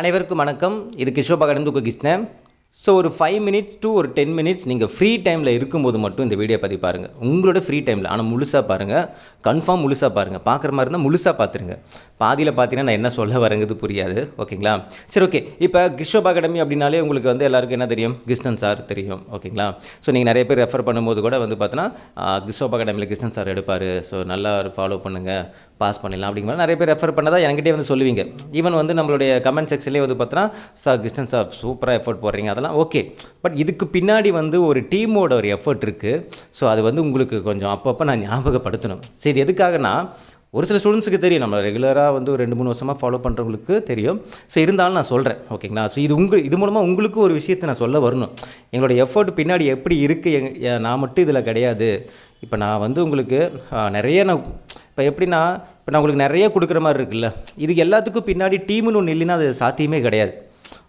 அனைவருக்கும் வணக்கம். இது கிஷோபா கடந்து கிருஷ்ணன். ஸோ ஒரு ஃபைவ் மினிட்ஸ் டூ ஒரு டென் மினிட்ஸ் நீங்கள் ஃப்ரீ டைமில் இருக்கும்போது மட்டும் இந்த வீடியோ பற்றி பாருங்கள் உங்களோட ஃப்ரீ டைமில் ஆனால் முழுசாக பாருங்கள் கன்ஃபார்ம் முழுசாக பாருங்கள் பார்க்குற மாதிரி இருந்தால் முழுசாக பார்த்துருங்க பாதியில் பார்த்தீங்கன்னா நான் என்ன சொல்ல வரேங்கிறது புரியாது. ஓகேங்களா சரி ஓகே இப்போ கிஷோப் அகாடமி அப்படின்னாலே உங்களுக்கு வந்து எல்லாருக்கும் என்ன தெரியும்? கிருஷ்ணன் சார் தெரியும். ஓகேங்களா ஸோ நீங்கள் நிறைய பேர் ரெஃபர் பண்ணும்போது கூட வந்து பார்த்தீங்கன்னா கிஷோப் அகாடமியில் கிருஷ்ணன் சார் எடுப்பார். ஸோ நல்லா ஃபாலோ பண்ணுங்கள் பாஸ் பண்ணிடலாம் அப்படிங்கிற மாதிரி நிறைய பேர் ரெஃபர் பண்ணதா என்கிட்டே வந்து சொல்லுவீங்க. ஈவன் வந்து நம்மளுடைய கமெண்ட் செக்ஷன்லேயே வந்து பார்த்தோன்னா சார் கிருஷ்ணன் சார் சூப்பராக எஃபர்ட் போடுறீங்க. அதெல்லாம் ஓகே பட் இதுக்கு பின்னாடி வந்து ஒரு டீமோட ஒரு எஃபர்ட் இருக்குது ஸோ அது வந்து உங்களுக்கு கொஞ்சம் அப்பப்போ நான் ஞாபகப்படுத்தணும். சரி இது எதுக்காகனா ஒரு சில ஸ்டூடெண்ட்ஸுக்கு தெரியும். நம்ம ரெகுலராக வந்து ஒரு ரெண்டு மூணு வருஷமாக ஃபாலோ பண்ணுறவங்களுக்கு தெரியும். ஸோ இருந்தாலும் நான் சொல்கிறேன் ஓகேங்களா ஸோ இது உங்கள் இது மூலமாக உங்களுக்கு ஒரு விஷயத்தை நான் சொல்ல வரணும். எங்களோட எஃபர்ட் பின்னாடி எப்படி இருக்குது எங் நான் மட்டும் இதில் கிடையாது. இப்போ நான் வந்து உங்களுக்கு நிறைய நான் இப்போ எப்படின்னா இப்போ நான் உங்களுக்கு நிறைய கொடுக்குற மாதிரி இருக்குல்ல? இதுக்கு எல்லாத்துக்கும் பின்னாடி டீம்னு ஒன்று இல்லைன்னா அது சாத்தியமே கிடையாது.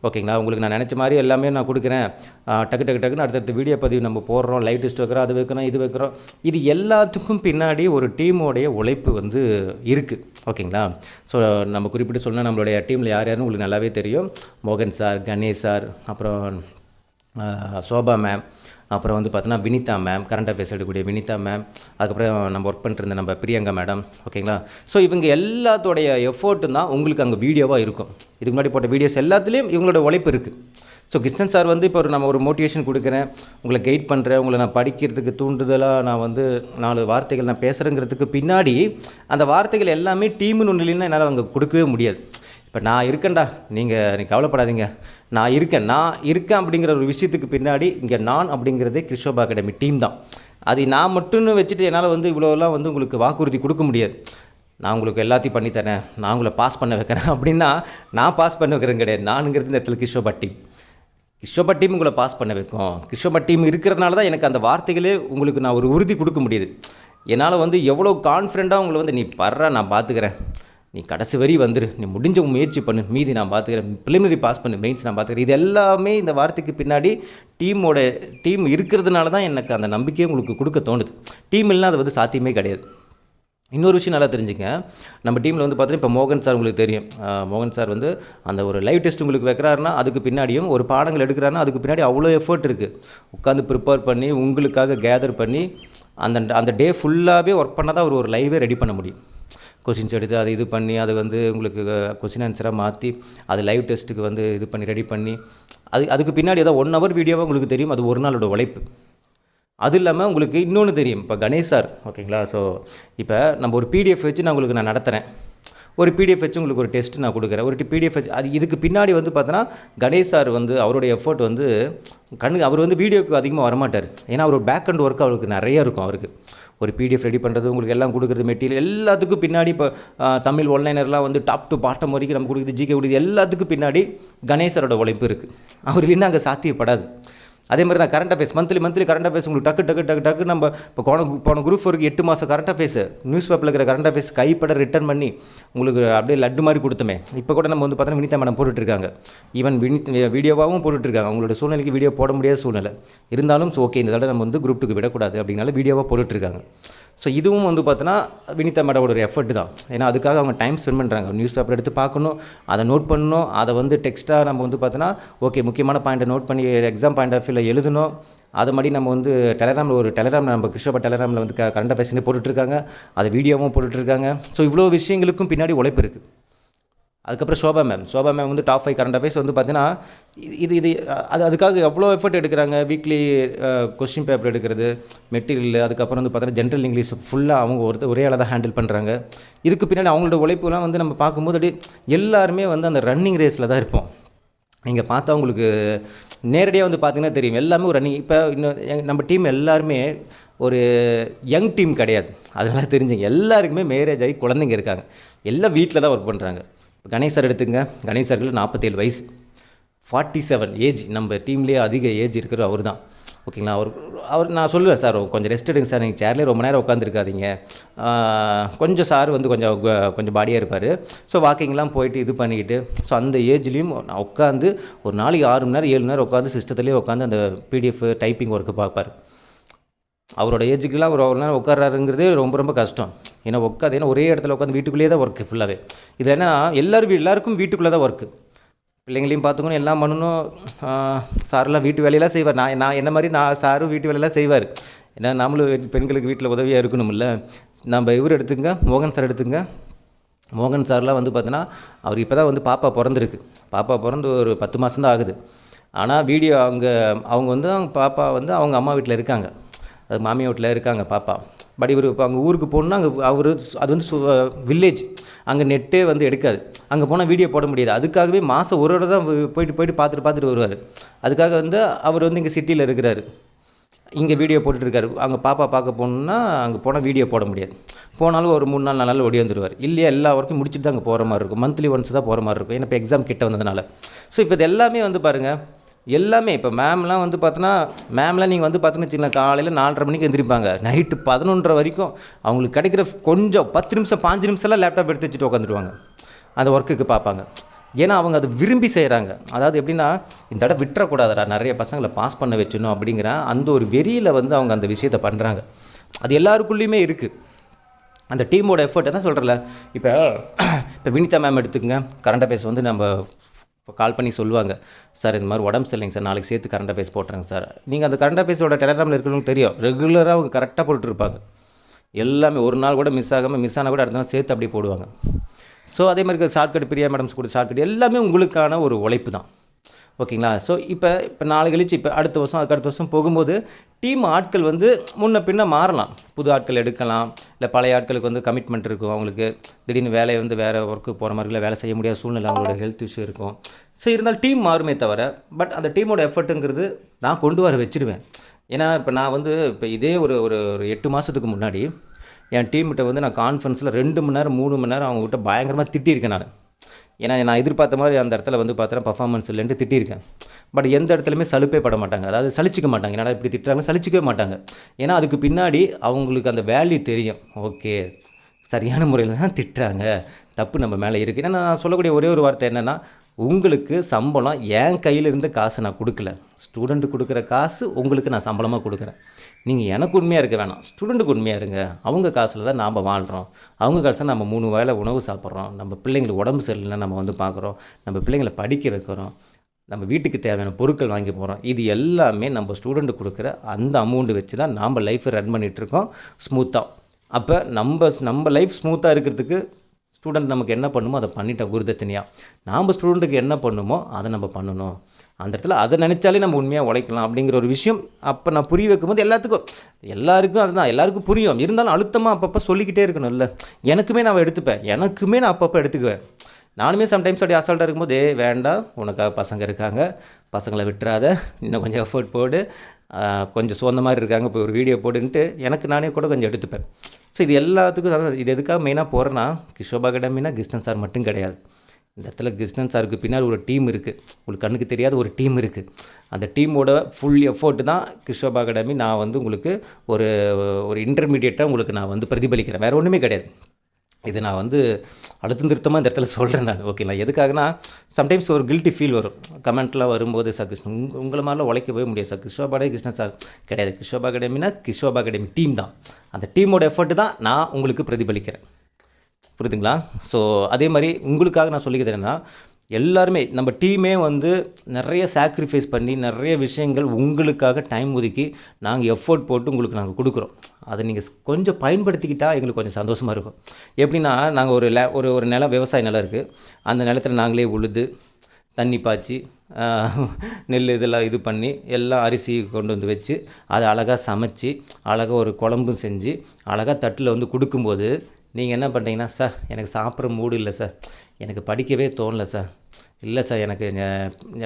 ஓகேங்களா? உங்களுக்கு நான் நினச்ச மாதிரி எல்லாமே நான் கொடுக்குறேன். டக்கு டக்கு டக்குன்னு அடுத்தடுத்த வீடியோ பதிவு நம்ம போடுறோம். லைட்டிஸ்ட் வைக்கிறோம் அது வைக்கிறோம் இது வைக்கிறோம். இது எல்லாத்துக்கும் பின்னாடி ஒரு டீமோடைய உழைப்பு வந்து இருக்குது ஓகேங்களா? ஸோ நம்ம குறிப்பிட்டு சொன்னால் நம்மளுடைய டீமில் யார் யாருன்னு உங்களுக்கு நல்லாவே தெரியும். மோகன் சார் கணேஷ் சார் அப்புறம் சோபா மேம் அப்புறம் வந்து பார்த்தோன்னா வினிதா மேம் கரண்ட் அஃபேர்ஸ் எடுக்கக்கூடிய வினிதா மேம் அதுக்கப்புறம் நம்ம ஒர்க் பண்ணிட்டு நம்ம பிரியங்கா மேடம் ஓகேங்களா ஸோ இவங்க எல்லாத்தோடைய எஃபோர்ட்டும் தான் உங்களுக்கு அங்கே வீடியோவாக இருக்கும். இதுக்கு முன்னாடி போட்ட வீடியோஸ் எல்லாத்துலேயும் இவங்களோட உழைப்பு இருக்குது ஸோ கிருஷ்ணன் சார் வந்து இப்போ ஒரு நம்ம ஒரு மோட்டிவேஷன் கொடுக்குறேன். உங்களை கைட் பண்ணுறேன் உங்களை நான் படிக்கிறதுக்கு தூண்டுதலாக நான் வந்து நாலு வார்த்தைகள் நான் பேசுகிறேங்கிறதுக்கு பின்னாடி அந்த வார்த்தைகள் எல்லாமே டீம்னு ஒன்று இல்லைன்னா என்னால் அங்கே கொடுக்கவே முடியாது. இப்போ நான் இருக்கேன்டா. நீங்கள் நீ கவலைப்படாதீங்க. நான் இருக்கேன். நான் இருக்கேன் அப்படிங்கிற ஒரு விஷயத்துக்கு பின்னாடி இங்கே நான் அப்படிங்கிறதே கிறிஸ்டோபா அகாடமி டீம் தான். அது நான் மட்டும்னு வச்சுட்டு என்னால் வந்து இவ்வளோலாம் வந்து உங்களுக்கு வாக்குறுதி கொடுக்க முடியாது. நான் உங்களுக்கு எல்லாத்தையும் பண்ணித்தரேன் நான் உங்களை பாஸ் பண்ண வைக்கிறேன். அப்படின்னா நான் பாஸ் பண்ண வைக்கிறேன் கிடையாது. நானுங்கிறது இந்த இடத்துல கிஷோபா டீம் கிஷோபா டீம் உங்களை பாஸ் பண்ண வைக்கும். கிஷோபா டீம் இருக்கிறதுனால தான் எனக்கு அந்த வார்த்தைகளே உங்களுக்கு நான் ஒரு உறுதி கொடுக்க முடியுது. என்னால் வந்து எவ்வளோ கான்ஃபிடெண்ட்டாக உங்களை வந்து நீ வர்ற நான் பார்த்துக்கிறேன் நீ கடைசி வரி வந்துரு. நீ முடிஞ்ச முயற்சி பண்ணு. மீதி நான் பார்த்துக்கிறேன் ப்ரிலிமினரி பாஸ் பண்ணு. மெயின்ஸ் நான் பார்த்துக்கிறேன் இது எல்லாமே இந்த வார்த்தைக்கு பின்னாடி டீமோட டீம் இருக்கிறதுனால தான் எனக்கு அந்த நம்பிக்கையை உங்களுக்கு கொடுக்க தோணுது. டீம் இல்லைனா அது வந்து சாத்தியமே கிடையாது. இன்னொரு விஷயம் நல்லா தெரிஞ்சுங்க. நம்ம டீமில் வந்து பார்த்தீங்கன்னா இப்போ மோகன் சார் உங்களுக்கு தெரியும். மோகன் சார் வந்து அந்த ஒரு லைவ் டெஸ்ட் உங்களுக்கு வைக்கிறாருன்னா அதுக்கு பின்னாடியும் ஒரு பாடங்கள் எடுக்கிறாருன்னா அதுக்கு பின்னாடி அவ்வளோ எஃபர்ட் இருக்குது உட்காந்து ப்ரிப்பேர் பண்ணி உங்களுக்காக கேதர் பண்ணி அந்த அந்த டே ஃபுல்லாகவே ஒர்க் பண்ணால் தான் அவர் ஒரு லைவே ரெடி பண்ண முடியும். கொஷின்ஸ் எடுத்து அதை இது பண்ணி அதை வந்து உங்களுக்கு கொஷின் ஆன்சராக மாற்றி அது லைவ் டெஸ்ட்டுக்கு வந்து இது பண்ணி ரெடி பண்ணி அது அதுக்கு பின்னாடி ஏதாவது ஒன் ஹவர் வீடியோவாக உங்களுக்கு தெரியும் அது ஒரு நாளோட உழைப்பு. அது இல்லாமல் உங்களுக்கு இன்னொன்று தெரியும். இப்போ கணேஷ் சார் ஓகேங்களா ஸோ இப்போ நம்ம ஒரு பிடிஎஃப் வச்சு நான் உங்களுக்கு நான் நடத்துகிறேன் ஒரு பிடிஎஃப் வச்சு உங்களுக்கு ஒரு டெஸ்ட் நான் கொடுக்குறேன். ஒரு பிடிஎஃப் வச்சு அது இதுக்கு பின்னாடி வந்து பார்த்தோன்னா கணேஷ் சார் வந்து அவருடைய எஃபர்ட் வந்து கண்ணு அவர் வந்து வீடியோக்கு அதிகமாக வரமாட்டார். ஏன்னா அவர் பேக் அண்ட் ஒர்க் அவருக்கு நிறைய இருக்கும் அவருக்கு. ஒரு பிடிஎஃப் ரெடி பண்ணுறது உங்களுக்கு எல்லாம் கொடுக்குறது மெட்டீரியல் எல்லாத்துக்கும் பின்னாடி இப்போ தமிழ் ஒன்லைனர்லாம் வந்து டாப் டு பாட்டம் வரைக்கும் நம்ம கொடுக்குறது ஜிகே கொடுக்குது எல்லாத்துக்கும் பின்னாடி கணேசரோட உழைப்பு இருக்குது அவர் இல்லைன்னா அங்கே சாத்தியப்படாது. அதே மாதிரி தான் current affairs monthly monthly current affairs உங்களுக்கு டக்கு டக்கு டக்கு டக்கு நம்ம இப்போ போன போன குரூப் ஒருக்கு எட்டு மாதம் கரண்ட் அஃபேர்ஸ் நியூஸ் பேப்பரில் இருக்கிற கரண்ட் அஃபேர்ஸ் கைப்பட ரிட்டர்ன் பண்ணி உங்களுக்கு அப்படியே லட்டு மாதிரி கொடுத்தோமே. இப்போ கூட நம்ம வந்து பார்த்தோன்னா வினிதா மேடம் போட்டுட்ருக்காங்க. ஈவன் வினித் வீடியோவாகவும் போட்டுட்ருக்காங்க. அவங்களோட சூழ்நிலைக்கு வீடியோ போட முடியாத சூழ்நிலை. இருந்தாலும் ஸோ ஓகே இந்த தடவை நம்ம வந்து குரூப் டூக்கு விடக்கூடாது அப்படின்னால வீடியோவாக போட்டுட்ருக்காங்க. ஸோ இதுவும் வந்து பார்த்தோன்னா வினிதா மேடோட ஒரு எஃபர்ட் தான். ஏன்னா அதுக்காக அவங்க டைம் ஸ்பெண்ட் பண்ணுறாங்க நியூஸ் பேப்பர் எடுத்து பார்க்கணும் அதை நோட் பண்ணணும் அதை வந்து டெக்ஸ்ட்டாக நம்ம வந்து பார்த்தோன்னா ஓகே முக்கியமான பாயிண்ட்டை நோட் பண்ணி எக்ஸாம் பாயிண்ட் ஆஃப் வியூவில் எழுதணும். அது மாதிரி நம்ம வந்து டெலகிராமில் ஒரு டெலகிராமில் நம்ம கிருஷ்ணப்பா டெலகிராமில் வந்து க கரண்ட் பேசினே போட்டுட்ருக்காங்க. அதை வீடியோவும் போட்டுட்ருக்காங்க. ஸோ இவ்வளோ விஷயங்களுக்கும் பின்னாடி உழைப்பு இருக்குது அதுக்கப்புறம் சோபா மேம் சோபா மேம் வந்து டாப் ஃபைவ் கரண்ட் அஃபேர்ஸ் வந்து பார்த்தீங்கன்னா இது- இது அது அதுக்காக எவ்வளோ எஃபர்ட் எடுக்கிறாங்க? வீக்லி கொஸ்டின் பேப்பர் எடுக்கிறது மெட்டீரியல் அதுக்கப்புறம் வந்து பார்த்தீங்கன்னா ஜென்ரல் இங்கிலீஷ் ஃபுல்லாக அவங்க ஒருத்தர் ஒரே ஆளாக தான் ஹேண்டில் பண்ணுறாங்க இதுக்கு பின்னாடி அவங்களோட உழைப்புலாம் வந்து நம்ம பார்க்கும்போது அப்படியே எல்லாருமே வந்து அந்த ரன்னிங் ரேஸில் தான் இருப்போம். நீங்கள் பார்த்தா உங்களுக்கு நேரடியாக வந்து பார்த்தீங்கன்னா தெரியும். எல்லாமே ஒரு ரன்னிங் இப்போ இன்னும் நம்ம டீம் எல்லாருமே ஒரு யங் டீம் கிடையாது. அதனால தெரிஞ்சுங்க. எல்லாருக்குமே மேரேஜ் ஆகி குழந்தைங்க இருக்காங்க. எல்லாம் வீட்டில் தான் ஒர்க் பண்ணுறாங்க கணேஷ் சார் எடுத்துங்க. கணேஷ் சாருக்கு நாற்பத்தேழு வயசு. ஃபார்ட்டி செவன் ஏஜ் நம்ம டீம்லேயே அதிக ஏஜ் இருக்கிற அவர் தான் ஓகேங்களா அவர் அவர் நான் சொல்லுவேன் சார் கொஞ்சம் ரெஸ்ட் எடுங்க சார். நீங்கள் சேர்லேயே ரொம்ப நேரம் உட்காந்துருக்காதீங்க கொஞ்சம் சார் வந்து கொஞ்சம் கொஞ்சம் பாடியாக இருப்பார். ஸோ வாக்கிங்லாம் போயிட்டு இது பண்ணிக்கிட்டு ஸோ அந்த ஏஜ்லேயும் நான் உட்காந்து ஒரு நாளைக்கு ஆறு மணி நேரம் ஏழு மணி நேரம் உட்காந்து சிஸ்டத்துலேயே உட்காந்து அந்த பிடிஎஃப் டைப்பிங் ஒர்க்கு பார்ப்பார் அவரோட ஏஜுக்குலாம் ஒரு ஒரு நேரம் உட்காராருங்கிறதே ரொம்ப ரொம்ப கஷ்டம். ஏன்னா உட்காது ஏன்னா ஒரே இடத்துல உட்காந்து வீட்டுக்குள்ளேயே தான் ஒர்க்கு ஃபுல்லாகவே இதில் என்னன்னா எல்லாரும் எல்லாருக்கும் வீட்டுக்குள்ளே தான் ஒர்க்கு பிள்ளைங்களையும் பார்த்துக்கணும் எல்லாம் பண்ணணும். சாரெல்லாம் வீட்டு வேலையெல்லாம் செய்வார். நான் நான் என்ன மாதிரி நான் சாரும் வீட்டு வேலையெல்லாம் செய்வார். ஏன்னா நம்மளும் பெண்களுக்கு வீட்டில் உதவியாக இருக்கணும்ல. நம்ம இவர் எடுத்துங்க மோகன் சார் எடுத்துங்க மோகன் சார்லாம் வந்து பார்த்தீங்கன்னா அவர் இப்போ தான் வந்து பாப்பா பிறந்திருக்கு. பாப்பா பிறந்து ஒரு பத்து மாதம் தான் ஆகுது. ஆனால் வீடியோ அவங்க அவங்க வந்து அவங்க பாப்பா வந்து அவங்க அம்மா வீட்டில் இருக்காங்க. அது மாமியார் வீட்டில் இருக்காங்க பாப்பா. பட் இவர் இப்போ அங்கே ஊருக்கு போகணுன்னா அங்கே அவர் அது வந்து வில்லேஜ் அங்கே நெட்டே வந்து எடுக்காது. அங்கே போனால் வீடியோ போட முடியாது. அதுக்காகவே மாதம் ஒரு தான் போயிட்டு போயிட்டு பார்த்துட்டு பார்த்துட்டு வருவார். அதுக்காக வந்து அவர் வந்து இங்கே சிட்டியில் இருக்கிறாரு. இங்கே வீடியோ போட்டுட்ருக்காரு அங்கே பாப்பா பார்க்க போகணுன்னா அங்கே போனால் வீடியோ போட முடியாது. போனாலும் ஒரு மூணு நாள் நாலு நாள் ஓடி வந்துடுவார் இல்லையா எல்லா ஒர்க்கும் முடிச்சுட்டு தான் அங்கே போகிற மாதிரி இருக்கும். மந்த்லி ஒன்ஸ் தான் போகிற மாதிரி இருக்கும். ஏன்னா இப்போ எக்ஸாம் கிட்ட வந்ததுனால. ஸோ இப்போ இது எல்லாமே வந்து பாருங்கள் எல்லாமே. இப்போ மேம்லாம் வந்து பார்த்தோன்னா மேம்லாம் நீங்கள் வந்து பார்த்தோன்னு வச்சுக்கலாம் காலையில் நாலரை மணிக்கு எழுந்திரிப்பாங்க நைட்டு பதினொன்றரை வரைக்கும் அவங்களுக்கு கிடைக்கிற கொஞ்சம் பத்து நிமிஷம் பாஞ்சு நிமிஷம்லாம் லேப்டாப் எடுத்து வச்சுட்டு உட்காந்துருவாங்க அந்த ஒர்க்குக்கு பார்ப்பாங்க. ஏன்னா அவங்க அதை விரும்பி செய்கிறாங்க அதாவது எப்படின்னா இந்த தடவை விட்டுறக்கூடாதுடா நிறைய பசங்களை பாஸ் பண்ண வச்சிடணும் அப்படிங்கிற அந்த ஒரு வெறியில் வந்து அவங்க அந்த விஷயத்தை பண்ணுறாங்க அது எல்லாருக்குள்ளேயுமே இருக்குது அந்த டீமோட எஃபர்ட்டை தான் சொல்கிறல இப்போ இப்போ வினிதா மேம் எடுத்துக்கங்க. கரண்ட் அஃபேர்ஸ் வந்து நம்ம இப்போ கால் பண்ணி சொல்லுவாங்க சார் இந்த மாதிரி உடம்பு சரியில்லைங்க சார் நாளைக்கு சேர்த்து கரண்ட் அஃபேர்ஸ் போட்டுறேங்க சார். நீங்கள் அந்த கரண்ட் அஃபேர்ஸோட டெலகிராமில் இருக்கிறவங்களுக்கு தெரியும். ரெகுலராக அவங்க கரெக்டாக போட்டுருப்பாங்க எல்லாமே ஒரு நாள் கூட மிஸ் ஆகாமல் மிஸ் ஆனால் கூட அடுத்த நாள் சேர்த்து அப்படியே போடுவாங்க. ஸோ அதே மாதிரி ஷார்ட்கட் பிரியா மேடம்ஸ் கூட ஷார்ட்கட் எல்லாமே உங்களுக்கான ஒரு உழைப்பு தான். ஓகேங்களா? ஸோ இப்போ இப்போ நாளை கழிச்சு இப்போ அடுத்த வருஷம் அதுக்கு அடுத்த வருஷம் போகும்போது டீம் ஆட்கள் வந்து முன்ன பின்ன மாறலாம். புது ஆட்கள் எடுக்கலாம். இல்லை பழைய ஆட்களுக்கு வந்து கமிட்மெண்ட் இருக்கும். அவங்களுக்கு திடீர்னு வேலையை வந்து வேறு ஒர்க்கு போகிற மாதிரி இல்லை வேலை செய்ய முடியாத சூழ்நிலை அவங்களோட ஹெல்த் இஷ்யூ இருக்கும். ஸோ இருந்தாலும் டீம் மாறுமே தவிர பட் அந்த டீமோட எஃபர்ட்டுங்கிறது நான் கொண்டு வர வச்சுருவேன். ஏன்னா இப்போ நான் வந்து இப்போ இதே ஒரு ஒரு ஒரு எட்டு மாதத்துக்கு முன்னாடி என் டீம்கிட்ட வந்து நான் கான்ஃபரன்ஸில் ரெண்டு மணி நேரம் மூணு மணி நேரம் அவங்ககிட்ட பயங்கரமாக திட்டியிருக்கேன் நான். ஏன்னா நான் எதிர்பார்த்த மாதிரி அந்த இடத்துல வந்து பார்த்தோன்னா பர்ஃபார்மன்ஸ் இல்லைன்ட்டு திட்டியிருக்கேன். பட் எந்த இடத்துலையுமே சலுப்பே பட மாட்டாங்க. அதாவது சலிச்சிக்க மாட்டாங்க. என்னடா இப்படி திட்டுறாங்க? சலிச்சிக்கவே மாட்டாங்க. ஏன்னா அதுக்கு பின்னாடி அவங்களுக்கு அந்த வேல்யூ தெரியும். ஓகே சரியான முறையில் தான் திட்டுறாங்க. தப்பு நம்ம மேலே இருக்குது ஏன்னா நான் சொல்லக்கூடிய ஒரே ஒரு வார்த்தை என்னென்னா உங்களுக்கு சம்பளம் என் கையில் இருந்த காசு நான் கொடுக்கல. ஸ்டூடெண்ட்டு கொடுக்குற காசு உங்களுக்கு நான் சம்பளமாக கொடுக்குறேன். நீங்கள் எனக்கு உண்மையாக இருக்க வேணாம். ஸ்டூடெண்ட்டுக்கு உண்மையாக இருங்க. அவங்க காசில் தான் நாம் வாழ்கிறோம் அவங்க காசில் நம்ம மூணு வேலை உணவு சாப்பிட்றோம். நம்ம பிள்ளைங்களுக்கு உடம்பு சரியில்லைன்னா நம்ம வந்து பார்க்குறோம். நம்ம பிள்ளைங்களை படிக்க வைக்கிறோம். நம்ம வீட்டுக்கு தேவையான பொருட்கள் வாங்கி போகிறோம் இது எல்லாமே நம்ம ஸ்டூடெண்ட்டு கொடுக்குற அந்த அமௌண்ட்டு வச்சு தான் நாம் லைஃப்பை ரன் பண்ணிகிட்ருக்கோம் ஸ்மூத்தாக அப்போ நம்ம நம்ம லைஃப் ஸ்மூத்தாக இருக்கிறதுக்கு ஸ்டூடெண்ட் நமக்கு என்ன பண்ணுமோ அதை பண்ணிட்டோம் குருதட்சணையாக நாம் ஸ்டூடெண்ட்டுக்கு என்ன பண்ணுமோ அதை நம்ம பண்ணணும். அந்த இடத்துல அதை நினச்சாலே நம்ம உண்மையாக உழைக்கலாம் அப்படிங்கிற ஒரு விஷயம் அப்போ நான் புரிய வைக்கும்போது எல்லாத்துக்கும் எல்லாருக்கும் அதுதான் எல்லாருக்கும் புரியும். இருந்தாலும் அழுத்தமாக அப்பப்போ சொல்லிக்கிட்டே இருக்கணும்ல. எனக்குமே நான் எடுத்துப்பேன். எனக்குமே நான் அப்பப்போ எடுத்துக்குவேன். நானுமே சம்டைம்ஸ் அப்படி அசால்ட்டாக இருக்கும்போது ஏய் வேண்டாம். உனக்காக பசங்க இருக்காங்க. பசங்களை விட்டுறாத. இன்னும் கொஞ்சம் எஃபர்ட் போடு. கொஞ்சம் சோர்ந்த மாதிரி இருக்காங்க. இப்போ ஒரு வீடியோ போடுன்ட்டு எனக்கு நானே கூட கொஞ்சம் எடுத்துப்பேன். ஸோ இது எல்லாத்துக்கும் இது எதுக்காக மெயினாக போகிறேன்னா கிஷோபா அகாடமினா கிருஷ்ணன் சார் மட்டும் கிடையாது. இந்த இடத்துல கிருஷ்ணன் சாருக்கு பின்னால் ஒரு டீம் இருக்குது உங்களுக்கு கண்ணுக்கு தெரியாத ஒரு டீம் இருக்குது அந்த டீமோட ஃபுல் எஃபோர்ட் தான் கிருஷ்ணபா அகாடமி. நான் வந்து உங்களுக்கு ஒரு ஒரு இன்டர்மீடியட்டாக உங்களுக்கு நான் வந்து பிரதிபலிக்கிறேன். வேறு ஒன்றுமே கிடையாது. இது நான் வந்து அழுத்தம் திருத்தமாக இந்த இடத்துல சொல்கிறேன் நான். ஓகேங்களா எதுக்காகனா சம்டைம்ஸ் ஒரு கில்ட்டி ஃபீல் வரும். கமெண்ட்லாம் வரும்போது சார் கிருஷ்ணன் உங்க உங்களை மாதிரிலாம் உழைக்கவே முடியாது சார். கிருஷ்ணபாடே கிருஷ்ணன் சார் கிடையாது. கிருஷ்ணபா அகாடமினா கிருஷ்ணோபா அகாடமி டீம் தான். அந்த டீமோட எஃபர்ட் தான் நான் உங்களுக்கு பிரதிபலிக்கிறேன். புரியுதுங்களா? ஸோ அதே மாதிரி உங்களுக்காக நான் சொல்லிக்கிறது எல்லாருமே நம்ம டீமே வந்து நிறைய சாக்ரிஃபைஸ் பண்ணி நிறைய விஷயங்கள் உங்களுக்காக டைம் ஒதுக்கி நாங்கள் எஃபோர்ட் போட்டு உங்களுக்கு நாங்கள் கொடுக்குறோம். அதை நீங்கள் கொஞ்சம் பயன்படுத்திக்கிட்டால் எங்களுக்கு கொஞ்சம் சந்தோஷமாக இருக்கும். எப்படின்னா நாங்கள் ஒரு லே ஒரு ஒரு நிலம் விவசாய நிலம் இருக்குது அந்த நிலத்துல நாங்களே உழுது தண்ணி பாய்ச்சி நெல் இதெல்லாம் இது பண்ணி எல்லாம் அரிசி கொண்டு வந்து வச்சு அதை அழகாக சமைச்சு அழகாக ஒரு குழம்பும் செஞ்சு அழகாக தட்டில் வந்து கொடுக்கும்போது நீங்கள் என்ன பண்ணுறீங்கன்னா சார் எனக்கு சாப்பிட்ற மூடு இல்லை சார். எனக்கு படிக்கவே தோணல சார். இல்லை சார் எனக்கு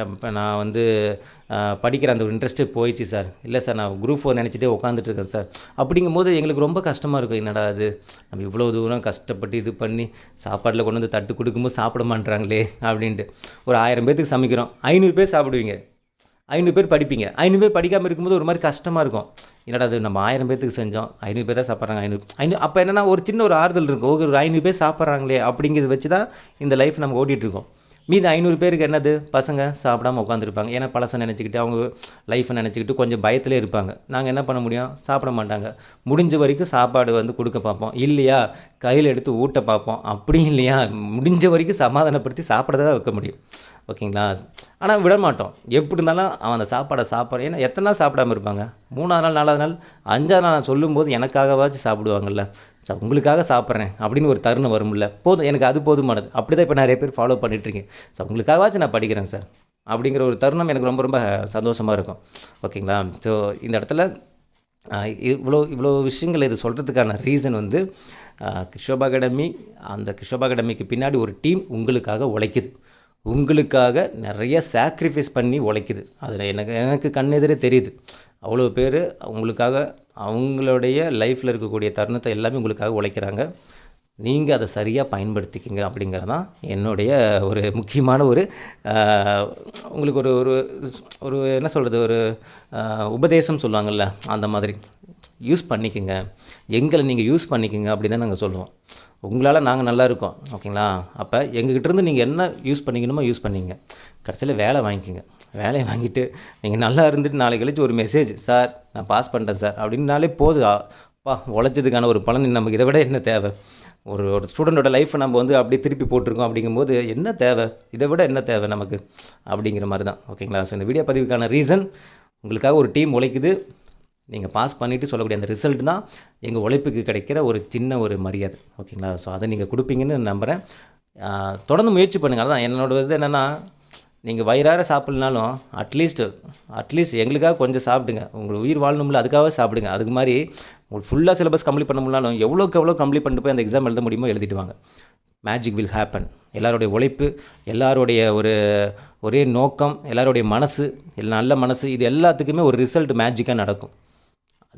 இப்போ நான் வந்து படிக்கிற அந்த ஒரு இன்ட்ரெஸ்ட்டே போயிடுச்சு சார். இல்லை சார் நான் குரூப் ஃபோர் நினச்சிட்டே உட்காந்துட்டு இருக்கேன் சார். அப்படிங்கும்போது எங்களுக்கு ரொம்ப கஷ்டமாக இருக்கும். என்னடா அது நம்ம இவ்வளோ தூரம் கஷ்டப்பட்டு இது பண்ணி சாப்பாட்டில் கொண்டு வந்து தட்டு கொடுக்கும்போது சாப்பிட மாட்றாங்களே? அப்படின்ட்டு. ஒரு ஆயிரம் பேர்த்துக்கு சமைக்கிறோம். ஐநூறு பேர் சாப்பிடுவீங்க. ஐநூறு பேர் படிப்பீங்க. ஐநூறு பேர் படிக்காமல் இருக்கும்போது ஒரு மாதிரி கஷ்டமாக இருக்கும். என்னடா அது நம்ம ஆயிரம் பேர்த்துக்கு செஞ்சோம். ஐநூறு பேர் தான் சாப்பிட்றாங்க ஐநூறு ஐநூறு அப்போ என்னன்னா ஒரு சின்ன ஒரு ஆறுதல் இருக்கும். ஒரு ஐநூறு பேர் சாப்பிட்றாங்களே அப்படிங்கிறத வச்சு தான் இந்த லைஃப் நம்ம ஓட்டிகிட்டு இருக்கோம். மீதி ஐநூறு பேருக்கு என்னது? பசங்க சாப்பிடாம உட்காந்துருப்பாங்க ஏன்னா பழசை நினச்சிக்கிட்டு அவங்க லைஃப்பை நினச்சிக்கிட்டு கொஞ்சம் பயத்திலே இருப்பாங்க. நாங்கள் என்ன பண்ண முடியும்? சாப்பிட மாட்டாங்க. முடிஞ்ச வரைக்கும் சாப்பாடு வந்து கொடுக்க பார்ப்போம். இல்லையா? கையில் எடுத்து ஊட்ட பார்ப்போம். அப்படியும் இல்லையா? முடிஞ்ச வரைக்கும் சமாதானப்படுத்தி சாப்பிட தான் வைக்க முடியும். ஓகேங்களா? ஆனால் விட மாட்டோம் எப்படி இருந்தாலும் அவன் அந்த சாப்பாடை சாப்பிட்ற ஏன்னா எத்தனை நாள் சாப்பிடாம இருப்பாங்க? மூணாவது நாள் நாலாவது நாள் அஞ்சாவது நாள் நான் சொல்லும்போது எனக்காகவாச்சும் சாப்பிடுவாங்கல்ல. சார் உங்களுக்காக சாப்பிட்றேன் அப்படின்னு ஒரு தருணம் வரும்ல. போதும் எனக்கு அது போதுமானது. அப்படி தான் இப்போ நிறைய பேர் ஃபாலோ பண்ணிகிட்ருக்கேன் சார் உங்களுக்காகவாச்சும் நான் படிக்கிறேன் சார். அப்படிங்கிற ஒரு தருணம் எனக்கு ரொம்ப ரொம்ப சந்தோஷமாக இருக்கும். ஓகேங்களா? ஸோ இந்த இடத்துல இவ்வளோ இவ்வளோ விஷயங்கள் இது சொல்கிறதுக்கான ரீசன் வந்து ஆஹ் கிஷோபா அகாடமி அந்த கிஷோபா அகாடமிக்கு பின்னாடி ஒரு டீம் உங்களுக்காக உழைக்குது. உங்களுக்காக நிறைய சாக்ரிஃபைஸ் பண்ணி உழைக்குது. அதில் எனக்கு எனக்கு கண்ணெதிரே தெரியுது. அவ்வளோ பேர் உங்களுக்காக அவங்களுடைய லைஃப்பில் இருக்கக்கூடிய தருணத்தை எல்லாமே உங்களுக்காக உழைக்கிறாங்க. நீங்கள் அதை சரியாக பயன்படுத்திக்கிங்க அப்படிங்கிறது தான் என்னுடைய ஒரு முக்கியமான ஒரு உங்களுக்கு ஒரு ஒரு ஒரு என்ன சொல்கிறது ஒரு உபதேசம் சொல்லுவாங்கள்ல அந்த மாதிரி. யூஸ் பண்ணிக்கோங்க. எங்களை நீங்கள் யூஸ் பண்ணிக்கோங்க அப்படி தான் நாங்கள் சொல்லுவோம். உங்களால் நாங்கள் நல்லா இருக்கோம் ஓகேங்களா? அப்போ எங்ககிட்டருந்து நீங்கள் என்ன யூஸ் பண்ணிக்கணுமோ யூஸ் பண்ணிங்க. கடைசியில் வேலை வாங்கிக்கோங்க. வேலையை வாங்கிட்டு நீங்கள் நல்லா இருந்துட்டு நாளைக்கு கழிச்சு ஒரு மெசேஜ் சார் நான் பாஸ் பண்ணிட்டேன் சார் அப்படின்னாலே போதும். அப்பா உழைச்சதுக்கான ஒரு பலன் நமக்கு இதை விட என்ன தேவை? ஒரு ஒரு ஸ்டூடெண்ட்டோட லைஃப்பை நம்ம வந்து அப்படியே திருப்பி போட்டிருக்கோம் அப்படிங்கும்போது என்ன தேவை? இதை விட என்ன தேவை நமக்கு? அப்படிங்கிற மாதிரி தான் ஓகேங்களா ஸோ இந்த வீடியோ பதிவுக்கான ரீசன் உங்களுக்காக ஒரு டீம் உழைக்குது. நீங்கள் பாஸ் பண்ணிவிட்டு சொல்லக்கூடிய அந்த ரிசல்ட் தான் எங்கள் உழைப்புக்கு கிடைக்கிற ஒரு சின்ன ஒரு மரியாதை. ஓகேங்களா ஸோ அதை நீங்கள் கொடுப்பீங்கன்னு நம்புகிறேன் தொடர்ந்து முயற்சி பண்ணுங்கள் அதான் என்னோட இது என்னென்னா நீங்கள் வயிறார சாப்பிட்லனாலும் அட்லீஸ்ட் அட்லீஸ்ட் எங்களுக்காக கொஞ்சம் சாப்பிடுங்க. உங்களுக்கு உயிர் வாழணும்ல அதுக்காக சாப்பிடுங்க. அதுக்கு மாதிரி உங்களுக்கு ஃபுல்லாக சிலபஸ் கம்ப்ளீட் பண்ண முடியலனாலும் எவ்வளோக்கு எவ்வளோ கம்ப்ளீட் பண்ணிட்டு போய் அந்த எக்ஸாம் எழுத முடியுமோ எழுதிட்டு வாங்க. மேஜிக் வில் ஹேப்பன் எல்லாருடைய உழைப்பு எல்லாருடைய ஒரு ஒரே நோக்கம் எல்லாருடைய மனசு நல்ல மனசு இது எல்லாத்துக்குமே ஒரு ரிசல்ட் மேஜிக்காக நடக்கும்.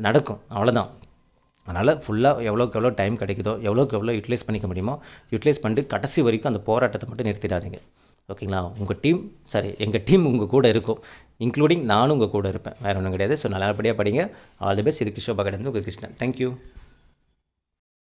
நடக்கும். அவ்வளோதான் அதனால் ஃபுல்லாக எவ்வளோக்கு எவ்வளோ டைம் கிடைக்குதோ எவ்வளோக்கு எவ்வளோ யூட்டிலைஸ் பண்ணிக்க முடியுமோ யூட்டிலைஸ் பண்ணிட்டு கடைசி வரைக்கும் அந்த போராட்டத்தை மட்டும் நிறுத்திடாதீங்க. ஓகேங்களா? உங்கள் டீம் சாரி எங்கள் டீம் உங்கள் கூட இருக்கும். இன்க்ளூடிங் நானும் உங்கள் கூட இருப்பேன். வேறு ஒன்றும் கிடையாது. ஸோ நல்லபடியாக படிங்க. ஆல் தி பெஸ்ட் இது கிஷோபா கடந்து உங்கள் கிருஷ்ணன். தேங்க்யூ